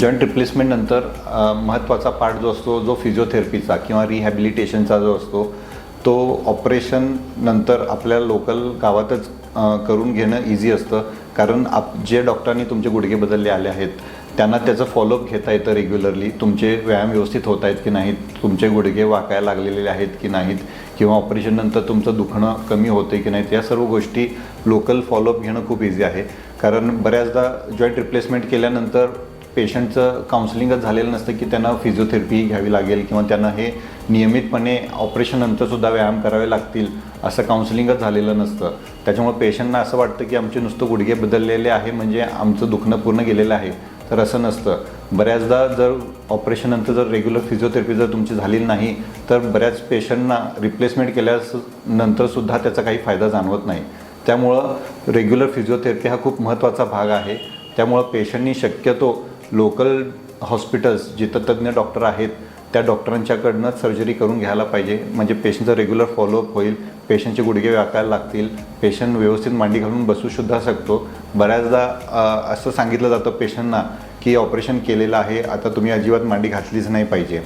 Joint रिप्लेसमेंटनंतर महत्त्वाचा part जो असतो जो फिजिओथेरपीचा किंवा रिहॅबिलिटेशनचा जो असतो तो ऑपरेशन नंतर आपल्या लोकल गावातच करून घेणं इझी असतं. कारण आप जे डॉक्टरांनी तुमचे गुडघे बदलले आले आहेत त्यांना त्याचं फॉलोअप घेता येतं रेग्युलरली तुमचे व्यायाम व्यवस्थित होत आहेत की नाहीत तुमचे गुडघे वाकायला लागलेले आहेत की नाहीत किंवा ऑपरेशननंतर तुमचं दुखणं कमी होते की नाहीत या सर्व गोष्टी लोकल फॉलोअप घेणं खूप इझी आहे. कारण बऱ्याचदा जॉईंट रिप्लेसमेंट केल्यानंतर पेशंटचं काउन्सिलिंगच झालेलं नसतं की त्यांना फिजिओथेरपी घ्यावी लागेल किंवा त्यांना हे नियमितपणे ऑपरेशननंतरसुद्धा व्यायाम करावे लागतील असं काउन्सिलिंगच झालेलं नसतं. त्याच्यामुळे पेशंटना असं वाटतं की आमचे नुसतं गुडघे बदललेले आहे म्हणजे आमचं दुखणं पूर्ण गेलेलं आहे तर असं नसतं. बऱ्याचदा जर ऑपरेशननंतर जर रेग्युलर फिजिओथेरपी जर तुमची झालेली नाही तर बऱ्याच पेशंटना रिप्लेसमेंट केल्यास नंतरसुद्धा त्याचा काही फायदा जाणवत नाही. त्यामुळं रेग्युलर फिजिओथेरपी हा खूप महत्त्वाचा भाग आहे. त्यामुळं पेशंटनी शक्यतो लोकल हॉस्पिटल्स जिथं तज्ज्ञ डॉक्टर आहेत त्या डॉक्टरांच्याकडनंच सर्जरी करून घ्यायला पाहिजे. म्हणजे पेशंटचा रेग्युलर फॉलोअप होईल पेशंटचे गुडघे वाकायला लागतील पेशंट व्यवस्थित मांडी घालून बसूसुद्धा शकतो. बऱ्याचदा असं सांगितलं जातं पेशंटना की ऑपरेशन केलेलं आहे आता तुम्ही अजिबात मांडी घातलीच नाही पाहिजे.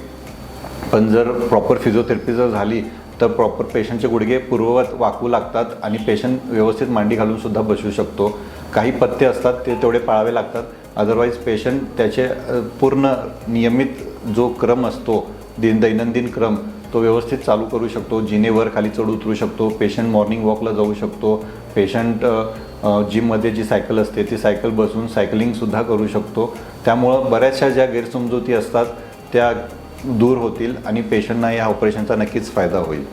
पण जर प्रॉपर फिजिओथेरपी जर झाली तर प्रॉपर पेशंटचे गुडघे पूर्ववत वाकू लागतात आणि पेशंट व्यवस्थित मांडी घालूनसुद्धा बसू शकतो. काही पथ्य असतात ते तेवढे पाळावे लागतात. अदरवाईज पेशंट त्याचे पूर्ण नियमित जो क्रम असतो दिन दैनंदिन क्रम तो व्यवस्थित चालू करू शकतो. जिनेवर खाली चढ उतरू शकतो. पेशंट मॉर्निंग वॉकला जाऊ शकतो. पेशंट जिममध्ये जी सायकल असते ती सायकल बसून सायकलिंगसुद्धा करू शकतो. त्यामुळं बऱ्याचशा ज्या गैरसमजुती असतात त्या दूर होतील आणि पेशंटना या ऑपरेशनचा नक्कीच फायदा होईल.